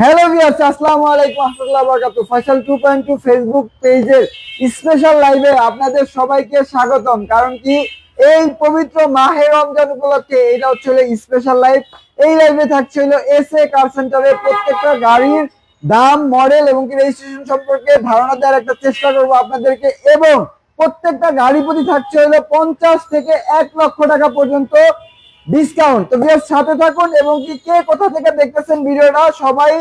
Hello viewers আসসালামু আলাইকুম রাহমাতুল্লাহি বারাকাতুহু ফয়সাল 2.2 ফেসবুক পেজের স্পেশাল লাইভে আপনাদের সবাইকে স্বাগতম। কারণ কি, এই পবিত্র মাহে রমজান উপলক্ষে এটা হচ্ছে স্পেশাল লাইভ এই লাইভে থাকছে হলো এ কার সেন্টারের প্রত্যেকটা গাড়ির দাম মডেল এবং কি রেজিস্ট্রেশন সম্পর্কে ধারণা দেওয়ার একটা চেষ্টা করব আপনাদেরকে। এবং প্রত্যেকটা গাড়ি প্রতি থাকছে হলো পঞ্চাশ থেকে এক লক্ষ টাকা পর্যন্ত ডিসকাউন্ট তো ভিউয়ার্স, সাথে থাকুন এবং কি কে কোথা থেকে দেখতেছেন ভিডিওটা, সবাই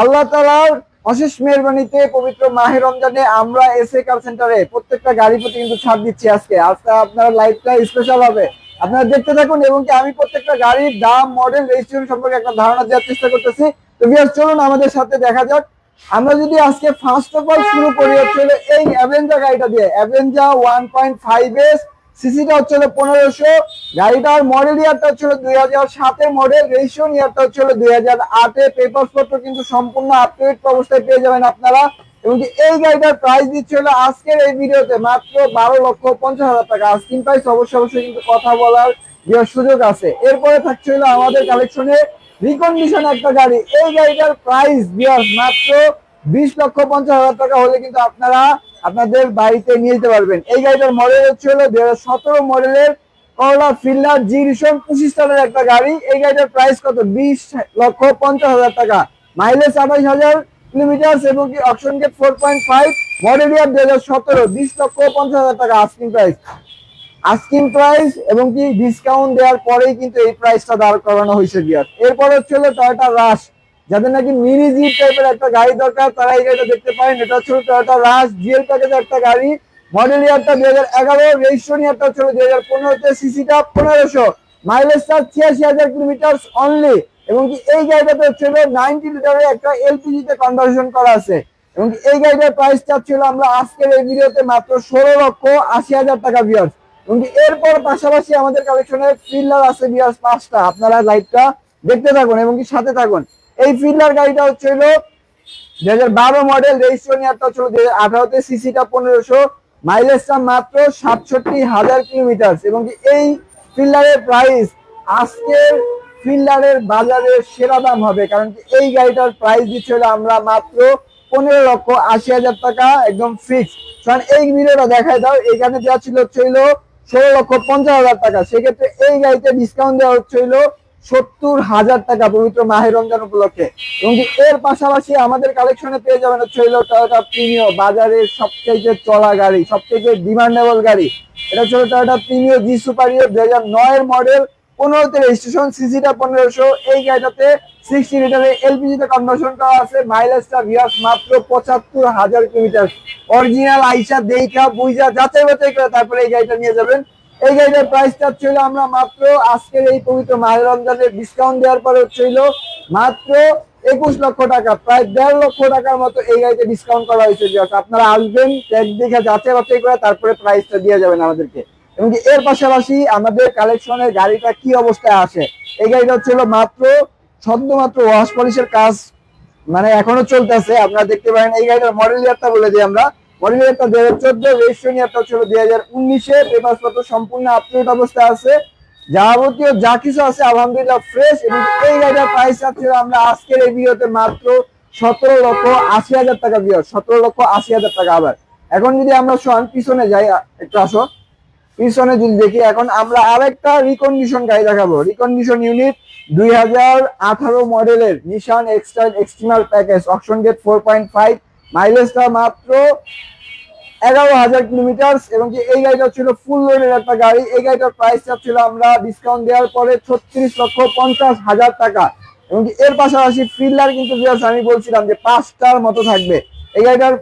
আল্লাহ তাআলার অশেষ মেহরবানিতে পবিত্র মাহে রমজানে আমরা এসএ কার সেন্টারে প্রত্যেকটা গাড়ি প্রতি কিন্তু ছাড় দিচ্ছি আজকে। আজকে আপনার লাইভটা স্পেশাল হবে। আপনারা দেখতে থাকুন এবং কি আমি প্রত্যেকটা গাড়ির দাম মডেল রেজিস্ট্রেশন সম্পর্কে একটা ধারণা দেওয়ার চেষ্টা করতেছি। তো ভিউয়ার্স, চলুন আমাদের সাথে দেখা যাক। আমরা যদি আজকে ফার্স্ট অফ অল শুরু করি হচ্ছে এই অ্যাভেঞ্জা গাড়িটা দিয়ে। Avenger one point five S সিসিটা হচ্ছে হলো পনেরোশো গাড়িটার মডেল ইয়ারটা হচ্ছে দুই হাজার সাতের মডেল রেজিস্ট্রেশন ইয়ারটা হচ্ছে হলো দুই হাজার আটে পেপার পত্র কিন্তু সম্পূর্ণ আপডেট অবস্থায় পেয়ে যাবেন আপনারা। এবং এই গাড়িটার প্রাইস দিচ্ছে হলো আজকের এই ভিডিওতে মাত্র বারো লক্ষ পঞ্চাশ হাজার টাকা। আস্কিং প্রাইস অবশ্যই অবশ্যই কিন্তু কথা বলার দেওয়ার সুযোগ আছে। এরপরে থাকছে হলো আমাদের কালেকশনে রিকন্ডিশন একটা গাড়ি। এই গাড়িটার প্রাইস বিয়ার মাত্র বিশ লক্ষ পঞ্চাশ হাজার টাকা হলে কিন্তু আপনারা আপনাদের বাড়িতে নিয়ে যেতে পারবেন। এই গাড়িটার মডেল হচ্ছে হলো দুই হাজার সতেরো মডেলের করলা ফিল্ডার জি রিশন পঁচিশ টাকার একটা গাড়ি। এই গাড়িটার প্রাইস কত? বিশ লক্ষ পঞ্চাশ হাজার টাকা। মাইলেজ আঠাইশ হাজার কিলোমিটার এবং কি option get four point five model year দুই হাজার সতেরো, বিশ লক্ষ পঞ্চাশ হাজার টাকা আস্কিং প্রাইস আস্কিং প্রাইস এবং কি ডিসকাউন্ট দেওয়ার পরেই কিন্তু এই প্রাইসটা দাঁড় করানো হয়েছে বিয়ার এরপর হচ্ছে হলো টয়োটা রাশ যাদের নাকি মিনি জিপ টাইপের একটা গাড়ি দরকার, তারা এই গাড়িটা দেখতে পারেন। এটা হচ্ছে টয়োটা রাশ জিএল প্যাকেজের একটা গাড়ি। মডেল ইয়ারটা দুই হাজার এগারো রেজিস্ট্রেশন ইয়ারটা হচ্ছে দুই হাজার পনেরোতে সিসিটা পনেরোশো। মাইলেজটা ছিয়াশি হাজার কিলোমিটার অনলি এবং কি এই গাড়িটাতে হচ্ছে নাইনটি লিটারের একটা এলপিজি তে কনভার্সন করা আছে। এবং এই গাড়িটার প্রাইস চাচ্ছিল আমরা আজকের এই ভিডিওতে মাত্র ষোলো লক্ষ আশি হাজার টাকা বিয়ার্স এবং এরপর পাশাপাশি আমাদের কালেকশনে ফিল্ডার আছে বিয়ার্স পাঁচটা। আপনারা লাইভটা দেখতে থাকুন এবং কি সাথে থাকুন। এই ফিল্ডার গাড়িটা হচ্ছে হলো দুই হাজার বারো মডেল রেজিস্ট্রেশন ইয়ারটা হচ্ছে দুই হাজার আঠারোতে সিসিটা পনেরোশো। মাইলেজটা মাত্র সাতষট্টি হাজার কিলোমিটার এবং এই ফিল্ডারের প্রাইস আজকের ফিল্ডারের বাজারে সেরা দাম হবে। কারণ এই গাড়িটার প্রাইস দিচ্ছে হলো আমরা মাত্র পনেরো লক্ষ আশি হাজার টাকা একদম ফিক্স কারণ এই ভিডিওটা দেখায় দাও, এখানে দেওয়া ছিল হচ্ছে ষোলো লক্ষ পঞ্চাশ হাজার টাকা। সেক্ষেত্রে এই গাড়িতে ডিসকাউন্ট দেওয়া হচ্ছে হলো সত্তর হাজার টাকা পবিত্র মাহে রমজান উপলক্ষে। এবং এর পাশাপাশি আমাদের কালেকশনে পেয়ে যাবেন হচ্ছে হলো টয়োটা প্রিমিও বাজারের সবচেয়ে চলা গাড়ি সবচেয়ে ডিমান্ডেবল গাড়ি। এটা হচ্ছে টয়োটা প্রিমিও জি সুপারিও দুই হাজার নয়ের মডেল পনেরোতে রেজিস্ট্রেশন সিসিটা পনেরোশো। এই গাড়িটাতে সিক্সটি লিটারে এলপিজি তে কনভার্সন করা আছে। মাইলেজটা ভিয়াস মাত্র পঁচাত্তর হাজার কিলোমিটার অরিজিনাল আইসা দেইখা বুঝা যাচাই বাছাই করে তারপরে এই গাড়িটা নিয়ে যাবেন। এই গাড়িটার প্রাইসটা ছিল আমরা মাত্র আজকের এই পবিত্র মাহের রমজানের ডিসকাউন্ট দেওয়ার পরে ছিল মাত্র একুশ লক্ষ টাকা, প্রায় দেড় লক্ষ টাকার মতো এই গাড়িতে ডিসকাউন্ট করা হয়েছে। আপনারা আসবেন ট্যাগ দেখে যাচাই বাছাই করে তারপরে প্রাইসটা দিয়ে যাবেন আমাদেরকে। এবং এর পাশাপাশি আমাদের কালেকশনের গাড়িটা কি অবস্থায় আসে এই গাড়িটা হচ্ছিল মাত্র সদ্যমাত্র ওয়াশ পলিশের কাজ মানে এখনও চলতেছে। আপনারা দেখতে পারেন, এই গাড়িটার মডেল ইয়ারটা বলে দিই আমরা। মডেল ইয়ারটা দুই হাজার চোদ্দ রেজিস্ট্রেশন ইয়ারটা ছিল দুই হাজার উনিশে পেপার পত্র সম্পূর্ণ আপডেট অবস্থায় আছে। যাবতীয় যা কিছু আছে, আলহামদুলিল্লাহ ফ্রেশ এবং এই গাড়িটার প্রাইস আছে আমরা আজকের এই ভিডিওতে মাত্র সতেরো লক্ষ আশি হাজার টাকা বিয়ার সতেরো লক্ষ আশি হাজার টাকা আবার। এখন যদি আমরা শোন পিছনে যাই একটু আসো। পিছনে যদি দেখি, এখন আমরা আরেকটা রিকন্ডিশন গাড়ি দেখাবো। রিকন্ডিশন ইউনিট দুই হাজার আঠারো মডেলের Nissan X trail এক্সট্রিমাল package option get four point five মাইলেজটা মাত্র এগারো হাজার কিলোমিটার এবং এই গাড়িটা ছিল ফুল লোডের একটা গাড়ি। এই গাড়িটার প্রাইসটা ছিল আমরা ডিসকাউন্ট দেওয়ার পরে ছত্রিশ লক্ষ পঞ্চাশ হাজার টাকা। এবং এর পাশাপাশি ফিল্ডার কিন্তু আমি বলছিলাম যে পাঁচটার মতো থাকবে। এই গাড়িটার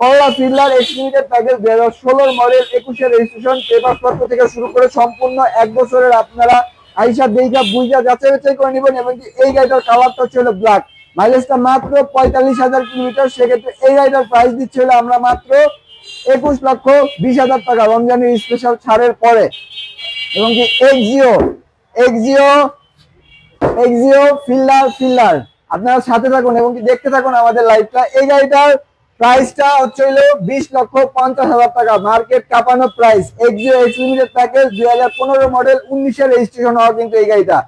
করলা ফিল্ডার এক্সলিমিটেড প্যাকেজ দুই হাজার ষোলোর মডেল একুশের রেজিস্ট্রেশন পেপার পত্র থেকে শুরু করে সম্পূর্ণ এক বছরের আপনারা আইসা দেইকা বুঝা যাচাই বাছাই করে নেবেন এবং কি এই গাড়িটার কালারটা হচ্ছে ব্ল্যাক মাইলেজটা মাত্র পঁয়তাল্লিশ হাজার কিলোমিটার, সেক্ষেত্রে এই গাড়িটার প্রাইস দিচ্ছে হলো আমরা মাত্র একুশ লক্ষ বিশ হাজার টাকা, রমজানের স্পেশাল ছাড়ের পরে। এবং কি Axio Axio Axio Fielder Fielder আপনারা সাথে থাকুন এবং কি দেখতে থাকুন আমাদের লাইভটা এই গাড়িটার প্রাইসটা হচ্ছে হলো বিশ লক্ষ পঞ্চাশ হাজার টাকা market কাপানো price Axio X limited package দুই হাজার পনেরো মডেল উনিশের রেজিস্ট্রেশন হওয়া কিন্তু এই গাড়িটা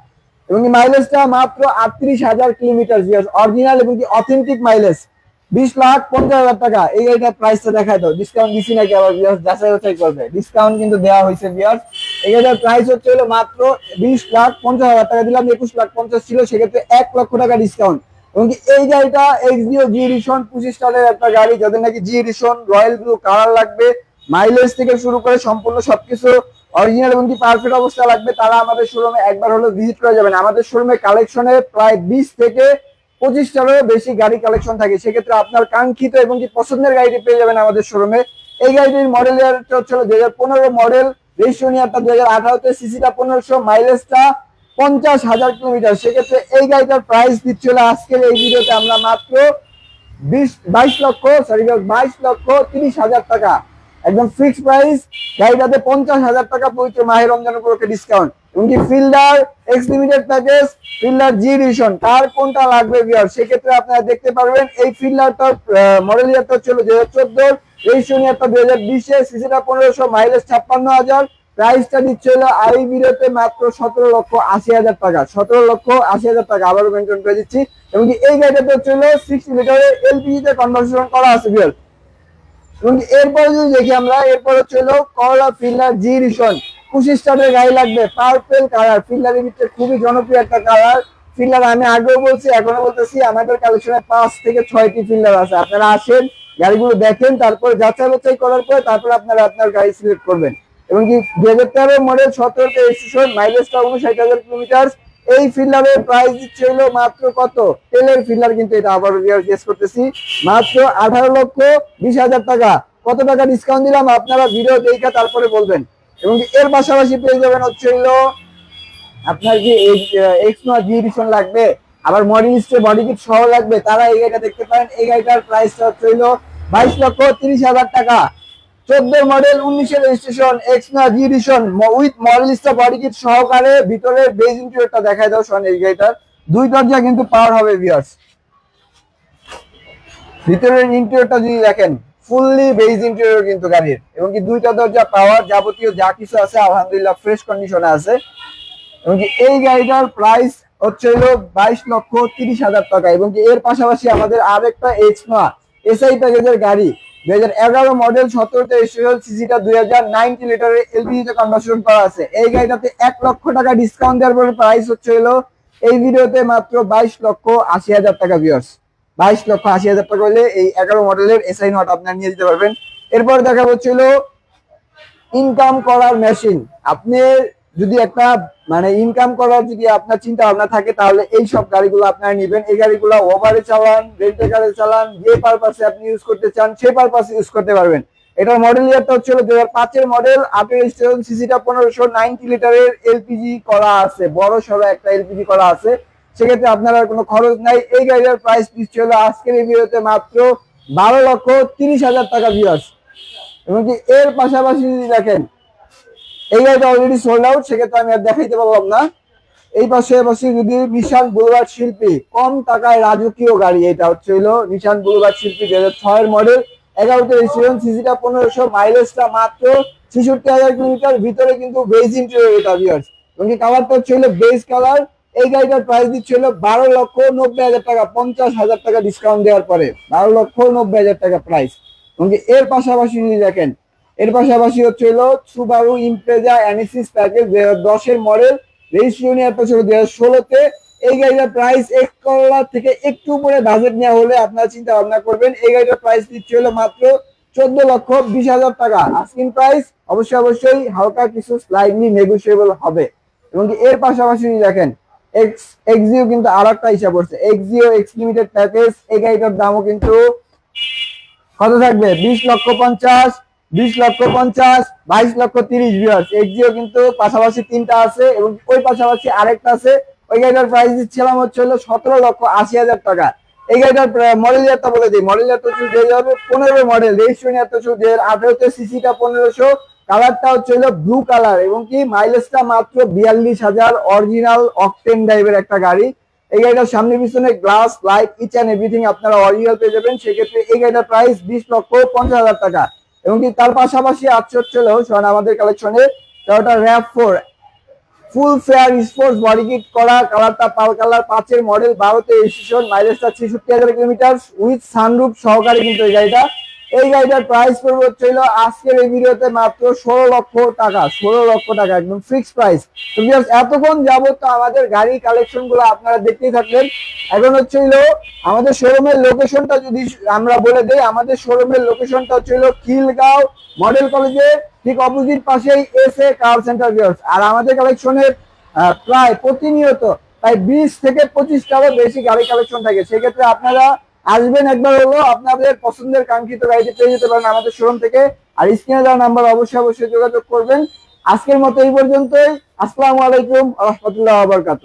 এবং কি মাইলেজটা মাত্র আটত্রিশ হাজার কিলোমিটার অরিজিনাল এবং কি অথেন্টিক মাইলেজ বিশ লাখ পঞ্চাশ হাজার টাকা। এই গাড়িটার প্রাইসটা দেখায় দাও। ডিসকাউন্ট দিছি নাকি আবার viewers যাচাই বাছাই করবে। ডিসকাউন্ট কিন্তু দেওয়া হয়েছে বিয়ার্স এই গাড়িটার প্রাইস হচ্ছে হলো মাত্র বিশ লাখ পঞ্চাশ হাজার টাকা। দিলাম একুশ লাখ পঞ্চাশ ছিল, সেক্ষেত্রে এক লক্ষ টাকা ডিসকাউন্ট এবং এই গাড়িটা এক্সডিও জি রিশন পঁচিশ টাকার একটা গাড়ি। যাদের নাকি জি রিশন রয়্যাল ব্লু কালার লাগবে। মাইলেজ থেকে শুরু করে সম্পূর্ণ সবকিছু অরিজিনাল এবং কি পারফেক্ট অবস্থা লাগবে তারা আমাদের শোরুমে একবার হলো ভিজিট করে যাবেন। আমাদের শোরুমে কালেকশনে প্রায় বিশ থেকে পঁচিশটারও বেশি গাড়ি কালেকশন থাকে। সেক্ষেত্রে আপনার কাঙ্ক্ষিত এবং কি পছন্দের গাড়িটি পেয়ে যাবেন আমাদের শোরুমে এই গাড়িটির মডেল ইয়ারটা হচ্ছে দুই হাজার পনেরো মডেল রেজিস্ট্রেশন ইয়ারটা দুই হাজার আঠারোতে সিসিটা পনেরোশো মাইলেজটা পঞ্চাশ হাজার কিলোমিটার। সেক্ষেত্রে এই গাড়িটার প্রাইস দিচ্ছিল আজকের এই ভিডিওতে আমরা মাত্র বিশ, বাইশ লক্ষ সরি বাইশ লক্ষ তিরিশ হাজার টাকা। একদম ফিক্স প্রাইস গাড়িটাতে পঞ্চাশ হাজার টাকা পবিত্র মাহের রমজান উপলক্ষে ডিসকাউন্ট এমনকি Fielder X limited package Fielder G Rishon car কোনটা লাগবে বিয়ার সেক্ষেত্রে আপনারা দেখতে পারবেন এই ফিল্ডারটার মডেল ইয়ারটা ছিল দুই হাজার চোদ্দ রেজিস্ট্রেশন ইয়ারটা দুই হাজার বিশে, সিসিটা পনেরোশো মাইলেজ ছাপ্পান্ন হাজার। প্রাইসটা দিচ্ছে হলো এই ভিডিওতে মাত্র সতেরো লক্ষ আশি হাজার টাকা। সতেরো লক্ষ আশি হাজার টাকা। আবারও মেনটেন করে দিচ্ছি। এবং কি এই গাড়িটাতে হচ্ছে হলো সিক্সটি লিটারের এলপিজি তে কনভার্সন করা আছে বিয়ার এবং এরপরে যদি দেখি আমরা, এরপর হচ্ছে হলো করলা, ফিল্ডার, জি রিশন পঁচিশ টাকার গাড়ি লাগবে পার্পেল কালার ফিল্ডারের ভিতরে খুবই জনপ্রিয় একটা কালার ফিল্ডার আমি আগেও বলছি, এখনও বলতেছি, আমাদের কালেকশনে পাঁচ থেকে ছয়টি ফিল্ডার আছে। আপনারা আসেন, গাড়িগুলো দেখেন, তারপরে যাচাই বাছাই করার পরে তারপরে আপনারা আপনার গাড়ি সিলেক্ট করবেন। এবং কি দু হাজার তেরো মডেল সতেরোতে স্টেশন মাইলেজটা উনষাট হাজার কিলোমিটার এই ফিল্ডারের প্রাইস দিচ্ছে হলো মাত্র কত? তেলের ফিল্ডার কিন্তু এটা আবার গেস করতেছি। মাত্র আঠারো লক্ষ বিশ হাজার টাকা। কত টাকা ডিসকাউন্ট দিলাম? আপনারা ভিডিও দেখে তারপরে বলবেন। এবং এর পাশাপাশি পেয়ে যাবেন হচ্ছে হলো আপনার কি এক্সনোয়া জি এডিশন লাগবে, আবার মডেলিস্টে বডি কিট সহ লাগবে, তারা এই গাড়িটা দেখতে পারেন। এই গাড়িটার প্রাইসটা হচ্ছে হলো বাইশ লক্ষ তিরিশ হাজার টাকা। চোদ্দ মডেল, উনিশের registration এক্সনা G edition with Modellista body kit সহকারে ভিতরে বেজ ইন্টেরিয়রটা দেখায় দাও শোন এই গাড়িটার। দুই দরজা কিন্তু পাওয়ার হবে ভিউয়ার্স ভিতরের ইন্টেরিয়রটা যদি দেখেন ফুললি বেজ ইন্টেরিয়র কিন্তু গাড়ির। এবং কি দুইটা দরজা পাওয়ার যাবতীয় যা কিছু আছে, আলহামদুলিল্লাহ ফ্রেশ কন্ডিশনে আছে। এবং কি এই গাড়িটার প্রাইস হচ্ছে হলো বাইশ লক্ষ তিরিশ হাজার টাকা। এবং কি এর পাশাপাশি আমাদের আরেকটা এক্সনোয়া এসআই প্যাকেজের গাড়ি দুই হাজার এগারো মডেল সতেরোতে স্পেশাল সিসিটা দুই হাজার নাইনটি লিটারের এলপিজিতে কনভার্সন করা আছে। এই গাড়িটাতে এক লক্ষ টাকা ডিসকাউন্ট দেওয়ার পরে প্রাইস হচ্ছে হলো, এই ভিডিওতে মাত্র বাইশ লক্ষ আশি হাজার টাকা ভিউয়ার্স বাইশ লক্ষ আশি হাজার টাকা হলে এই এগারো মডেলের এসআই নট আপনার নিয়ে যেতে পারবেন। এরপর দেখা হচ্ছিল ইনকাম করার মেশিন আপনি যদি একটা মানে ইনকাম করার যদি আপনার চিন্তা ভাবনা থাকে, তাহলে এই সব গাড়িগুলো আপনারা নেবেন। এই গাড়িগুলো ওভারে চালান রেন্টে গাড়ি চালান, যে পারপাসে আপনি ইউজ করতে চান, সেই পারপাসে ইউজ করতে পারবেন। এটার মডেল ইয়ারটা হচ্ছে দু হাজার পাঁচের মডেল আটের স্টেশন সিসিটা পনেরোশো নাইনটি লিটারের এলপিজি করা আছে, বড় সড়ো একটা এলপিজি করা আছে। সেক্ষেত্রে আপনার আর কোনো খরচ নাই। এই গাড়ির প্রাইস দিচ্ছে হলো আজকের এই ভিডিওতে মাত্র বারো লক্ষ তিরিশ হাজার টাকা ভিউয়ার্স এবং কি এর পাশাপাশি যদি দেখেন এই গাড়িটা অলরেডি সোল্ড আউট সেক্ষেত্রে আমি আর দেখাইতে পারলাম না। এই পাশে পাশে যদি নিশান বুলবার শিল্পী, কম টাকায় রাজকীয় গাড়ি, এটা হচ্ছে হলো নিশান বুলবার শিল্পী দুই হাজার ছয়ের মডেল পনেরোশো মাইলেজটা মাত্র হাজার ভিতরে কিন্তু এটা বেজ কালার এই গাড়িটার দিচ্ছে বারো লক্ষ নব্বই হাজার টাকা, পঞ্চাশ হাজার টাকা ডিসকাউন্ট দেওয়ার পরে, বারো লক্ষ নব্বই হাজার টাকা প্রাইস এর পাশাপাশি যদি দেখেন এর পাশাপাশি হচ্ছে হলো সুবারু ইমপ্রেজা অ্যানিসিস প্যাকেজ দুই হাজার দশের মডেল রেজিস্ট্রেশন ইয়ারটা ছিল দুই হাজার ষোলোতে। এই গাড়িটার প্রাইস এক করলা থেকে একটু উপরে বাজেট নেওয়া হলে আপনারা চিন্তা ভাবনা করবেন, এই গাড়িটার প্রাইস দিচ্ছে হলো মাত্র চোদ্দ লক্ষ বিশ হাজার টাকা। আস্কিং প্রাইস অবশ্যই অবশ্যই হালকা কিছু স্লাইডলি নেগোসিয়েবল হবে। এবং এর পাশাপাশি দেখেন এক্স এক্সিও কিন্তু আর একটা হিসাব করছে এক্সিও এক্স লিমিটেড প্যাকেজ এই গাড়িটার দামও কিন্তু কত থাকবে? বিশ লক্ষ পঞ্চাশ বিশ লক্ষ পঞ্চাশ, বাইশ লক্ষ তিরিশ ভিউয়ার্স এক্সিও কিন্তু পাশাপাশি তিনটা আছে এবং ওই পাশাপাশি আরেকটা আছে। ওই গাড়িটার প্রাইস দিচ্ছিলাম হচ্ছে হলো সতেরো লক্ষ আশি হাজার টাকা। এই গাড়িটার মডেল ইয়ারটা বলে দিই। মডেল ইয়ারটা হচ্ছে দুই হাজার পনেরো মডেল রেজিস্ট্রেশন হচ্ছে দুই হাজার আঠারোতে সিসিটা পনেরোশো। কালারটা হচ্ছে হলো ব্লু কালার এবং কি মাইলেজটা মাত্র বিয়াল্লিশ হাজার। অরিজিনাল অকটেন ড্রাইভের একটা গাড়ি। এই গাড়িটার সামনে পিছনে glass light each and everything আপনারা অরিজিনাল পেয়ে যাবেন। সেক্ষেত্রে এই গাড়িটার প্রাইস বিশ লক্ষ পঞ্চাশ হাজার টাকা। এবং কি তার পাশাপাশি আছে হচ্ছে হলো শোন আমাদের কালেকশনে Toyota RAV four full fair sports body kit করা কালারটা পাল কালার পাঁচের মডেল বারোতে এসিশন মাইলেজটা ছেষট্টি হাজার কিলোমিটার উইথ সানরুফ সহকারে কিন্তু এই গাড়িটা এই গাড়িটার প্রাইস পড়বে হচ্ছে আজকের এই ভিডিওতে মাত্র ষোলো লক্ষ টাকা, ষোলো লক্ষ টাকা, একদম ফিক্সড প্রাইস তো এতক্ষণ যাবত তো আমাদের গাড়ি কালেকশনগুলো আপনারা দেখতেই থাকলেন। এখন হচ্ছে আমাদের শোরুমের লোকেশনটা যদি আমরা বলে দেই, আমাদের শোরুমের লোকেশনটা হচ্ছে হলো খিলগাঁও মডেল কলেজের ঠিক অপোজিট পাশেই এস এ কার সেন্টার আর আমাদের কালেকশনের প্রায় প্রতিনিয়ত প্রায় বিশ থেকে পঁচিশটারও বেশি গাড়ি কালেকশন থাকে। সেক্ষেত্রে আপনারা আসবেন একবার হলো, আপনাদের পছন্দের কাঙ্ক্ষিত গাড়িটি পেয়ে যেতে পারেন আমাদের শোরুম থেকে। আর স্ক্রিনে দেওয়া নাম্বার অবশ্যই অবশ্যই যোগাযোগ করবেন। আজকের মতো এই পর্যন্তই। আসসালামু আলাইকুম রহমতুল্লাহ আবরকাত